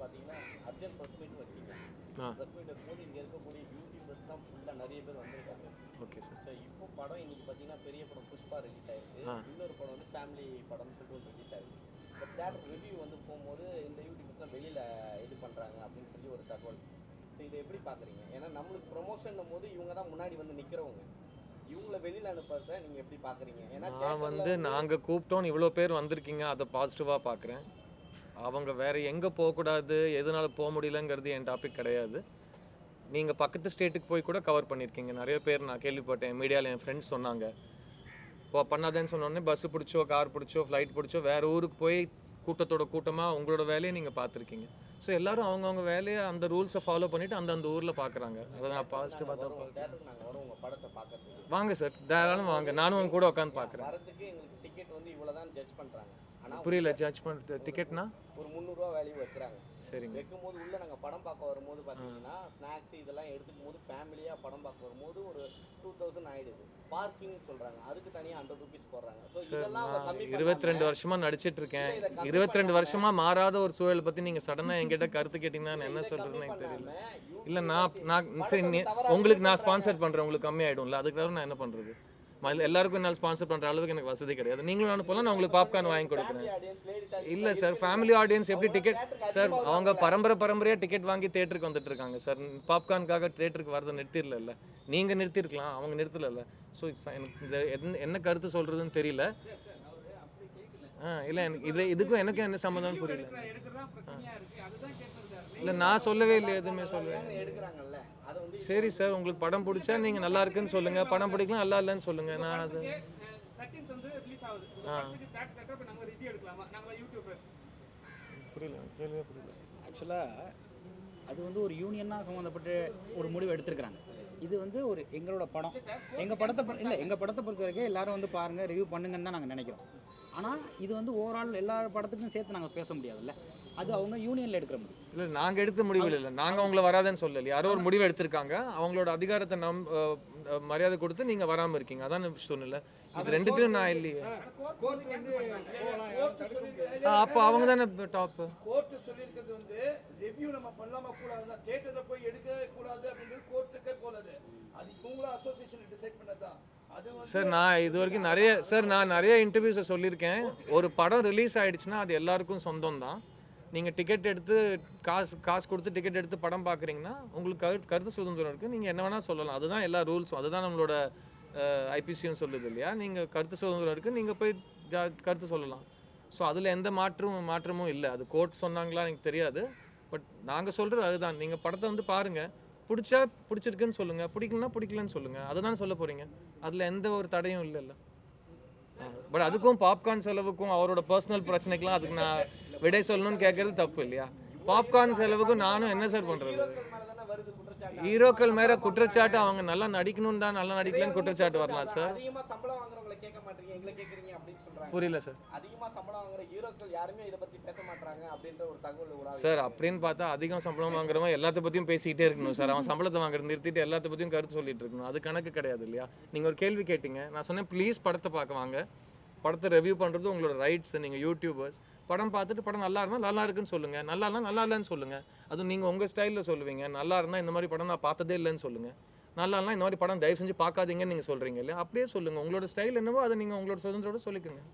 பார்த்தீங்கன்னா urgent press meet வச்சிங்க. Press meet இருக்கும்போது இங்கே இருக்கக்கூடிய யூடியூபர்ஸ்லாம் ஃபுல்லாக நிறைய பேர் வந்திருக்காங்க. ஓகே சார் ஸோ இப்போ படம் இன்னைக்கு பார்த்தீங்கன்னா பெரிய படம் புஷ்பா ரிலீஸ் ஆயிருக்கு. இன்னொரு படம் வந்து ஃபேமிலி படம்னு சொல்லிட்டு ஒரு ரிலீஸ் ஆயிருக்கு. இப்போ தேட்டர் ரிவ்யூ வந்து போகும்போது இந்த யூடியூபர்ஸ்லாம் வெளியில் இது பண்ணுறாங்க அப்படின்னு சொல்லி ஒரு தகவல். ஸோ இதை எப்படி பார்க்குறீங்க ஏன்னா நம்மளுக்கு ப்ரொமோஷன் போது இவங்க தான் முன்னாடி வந்து நிற்கிறவங்க இவங்கள வெளியில் அனுப்புறத நீங்கள் எப்படி பார்க்குறீங்க ஏன்னா நான் வந்து நாங்கள் கூப்பிட்டோன்னு இவ்வளோ பேர் வந்திருக்கீங்க அதை பாசிட்டிவாக பார்க்குறேன் அவங்க வேற எங்கே போகக்கூடாது எதனால போக முடியலங்கிறது என் டாபிக் கிடையாது. நீங்கள் பக்கத்து ஸ்டேட்டுக்கு போய் கூட கவர் பண்ணியிருக்கீங்க நிறைய பேர் நான் கேள்விப்பட்டேன். மீடியாவில் என் ஃப்ரெண்ட்ஸ் சொன்னாங்க. இப்போ பண்ணாதேன்னு சொன்னோடனே பஸ்ஸு பிடிச்சோ கார் பிடிச்சோ ஃப்ளைட் பிடிச்சோ வேறு ஊருக்கு போய் கூட்டத்தோட கூட்டமாக உங்களோட வேலையை நீங்கள் பார்த்துருக்கீங்க. ஸோ எல்லாரும் அவங்கவுங்க வேலையை அந்த ரூல்ஸை ஃபாலோ பண்ணிவிட்டு அந்தந்த ஊரில் பார்க்குறாங்க. அதை நான் பாசிட்டிவாக தான் வாங்க சார் தாராளம் வாங்க. நானும் உங்க கூட உட்காந்து பார்க்குறேன். புரியல ஜட்ஜ் பண்ணுறது டிக்கெட்னா ஒரு முந்நூறுரூவா வேல்யூ வைக்கிறாங்க. சரிங்க. வைக்கும்போது உள்ள நாங்கள் படம் பார்க்க வரும்போது பார்த்தீங்கன்னா ஸ்நாக்ஸ் இதெல்லாம் எடுத்துக்கும் போது ஃபேமிலியாக படம் பார்க்க வரும்போது ஒரு டூ தௌசண்ட் ஆயிடுது. பார்க்கிங் சொல்றாங்க. அதுக்கு தனியாக ஹண்ட்ரட் ருபீஸ் போடுறாங்க. இருபத்தி ரெண்டு வருஷமா நடிச்சிட்டு இருக்கேன். இருபத்தி ரெண்டு வருஷமா மாறாத ஒரு சூழல் பத்தி நீங்க சடனா என்கிட்ட கருத்து கேட்டீங்கன்னா நான் என்ன சொல்றதுன்னு எனக்கு தெரியல. இல்ல நான் நான் சரி உங்களுக்கு நான் ஸ்பான்சர் பண்றேன். உங்களுக்கு கம்மி ஆயிடும்ல அதுக்கு தவிர நான் என்ன பண்றது? ம- எல்லாருக்கும் என்னால் ஸ்பான்சர் பண்ற அளவுக்கு எனக்கு வசதி கிடையாது. நீங்களும் அனுப்பலாம் நான் உங்களுக்கு பாப்கார்ன் வாங்கி கொடுக்குறேன். இல்ல சார் ஃபேமிலி ஆடியன்ஸ் எப்படி டிக்கெட் சார் அவங்க பரம்பரை பரம்பரையா டிக்கெட் வாங்கி தேட்டருக்கு வந்துட்டு இருக்காங்க. சார் பாப்கார்னுக்காக தேட்டருக்கு வரதை நிறுத்திடல நீங்க நிறுத்திருக்கலாம் அவங்க நிறுத்தல ஸோ எனக்கு என்ன- என்ன கருத்து சொல்றதுன்னு தெரியல. ஆ இல்லை எனக்கு இது இதுக்கும் எனக்கும் என்ன சம்மந்தம்னு புரியல. இல்லை நான் சொல்லவே இல்லை எதுவுமே சொல்லவே சரி சார் உங்களுக்கு படம் பிடிச்சா நீங்கள் நல்லா இருக்குன்னு சொல்லுங்க. படம் பிடிக்கலாம் நல்லா இல்லைன்னு சொல்லுங்க. நான் அது புரியல கேள்வியே புரியல. ஆக்சுவலாக அது வந்து ஒரு யூனியனாக சம்மந்தப்பட்டு ஒரு முடிவு எடுத்திருக்கிறாங்க. இது வந்து ஒரு எங்களோட படம். எங்கள் படத்தை இல்லை எங்கள் படத்தை பொறுத்த வரைக்கும் எல்லாரும் வந்து பாருங்கள் ரிவ்யூ பண்ணுங்கன்னு தான் நாங்கள் நினைக்கிறோம். ஆனால் இது வந்து ஓவரால் எல்லா படத்துக்கும் சேர்த்து நாங்கள் பேச முடியாதுல்ல. அது அவங்க யூனியனில் எடுக்கிற முடிவு. இல்லை நாங்கள் எடுத்த முடிவு இல்லை. நாங்கள் அவங்கள வராதுன்னு சொல்லல. யாரோ ஒரு முடிவு எடுத்திருக்காங்க. அவங்களோட அதிகாரத்தை நம் மரியாதை கொடுத்து நீங்கள் வராமல் இருக்கீங்க. அதான் சூழ்நிலை இது ரெண்டுத்தையும் நான் இல்லையே. அப்போ அவங்க தானே டாப்பு கோர்ட் சொல்லியிருக்கிறது வந்து ரிவ்யூ நம்ம பண்ணலாமா கூடாது தேட்டரில் போய் எடுக்க கூடாது அப்படிங்கிறது கோர்ட்டுக்கே போனது. அது இவங்களும் அசோசியேஷன் டிசைட் பண்ணதான் சார் நான் இது வரைக்கும் நிறைய சார் நான் நிறைய இன்டர்வியூஸை சொல்லியிருக்கேன். ஒரு படம் ரிலீஸ் ஆகிடுச்சுன்னா அது எல்லாருக்கும் சொந்தம் தான் நீங்கள் டிக்கெட் எடுத்து காசு காசு கொடுத்து டிக்கெட் எடுத்து படம் பார்க்குறீங்கன்னா உங்களுக்கு கருத்து கருத்து சுதந்திரம் இருக்குது நீங்கள் என்ன வேணால் சொல்லலாம். அதுதான் எல்லா ரூல்ஸும் அதுதான் நம்மளோட ஐபிசியும் சொல்லுது இல்லையா? நீங்கள் கருத்து சுதந்திரம் இருக்குது நீங்கள் போய் ஜா- கருத்து சொல்லலாம். ஸோ அதில் எந்த மாற்றமும் மாற்றமும் இல்லை. அது கோர்ட் சொன்னாங்களா எனக்கு தெரியாது. பட் நாங்கள் சொல்கிறது அதுதான். நீங்கள் படத்தை வந்து பாருங்கள் பிடிச்சா பிடிச்சிருக்குன்னு சொல்லுங்கள் பிடிக்கலனா பிடிக்கலன்னு சொல்லுங்கள் அதுதான் சொல்ல போகிறீங்க அதில் எந்த ஒரு தடையும் இல்லைல்ல. பட் அதுக்கும் பாப்கார்ன் செலவுக்கும் அவரோட பர்சனல் பிரச்சனைக்கெல்லாம் அதுக்கு நான் விடை சொல்லணும்னு கேட்கறது தப்பு இல்லையா? பாப்கார்ன் செலவுக்கும் நானும் என்ன சார் பண்ணுறது மேலே தானே வருது குற்றச்சாட்டு ஹீரோக்கள் மேல குற்றச்சாட்டு அவங்க நல்லா நடிக்கணும்னு தான் நல்லா நடிக்கலன்னு குற்றச்சாட்டு வரலாம் சார். புரியல சார். சார் அப்படின்னு பார்த்தா அதிகம் சம்பளம் வாங்குறவன் எல்லாத்த பத்தியும் பேசிக்கிட்டே இருக்கணும் சார். அவன் சம்பளத்தை வாங்குறது நிறுத்திட்டு எல்லாத்த பத்தியும் கருத்து சொல்லிட்டு இருக்கணும். அது கணக்கு கிடையாது இல்லையா? நீங்க ஒரு கேள்வி கேட்டீங்க. நான் சொன்னேன் ப்ளீஸ் படத்தை பார்க்க வாங்க. படத்தை ரிவ்யூ பண்ணுறது உங்களோட ரைட்ஸ் நீங்கள் யூடியூபர்ஸ் படம் பார்த்துட்டு படம் நல்லா இருந்தால் நல்லா இருக்குன்னு சொல்லுங்கள் நல்லா இருந்தால் நல்லா இல்லைன்னு சொல்லுங்கள் அதுவும் நீங்கள் உங்கள் ஸ்டைலில் சொல்லுவீங்க. நல்லா இருந்தால் இந்த மாதிரி படம் நான் பார்த்ததே இல்லைன்னு சொல்லுங்கள் நல்லா இருந்தால் இந்த மாதிரி படம் தயவு செஞ்சு பார்க்காதீங்கன்னு நீங்கள் சொல்கிறீங்க இல்லையா? அப்படியே சொல்லுங்கள் உங்களோட ஸ்டைல் என்னவோ அதை நீங்கள் உங்களோட சுதந்திரோட சொல்லிக்கோங்க.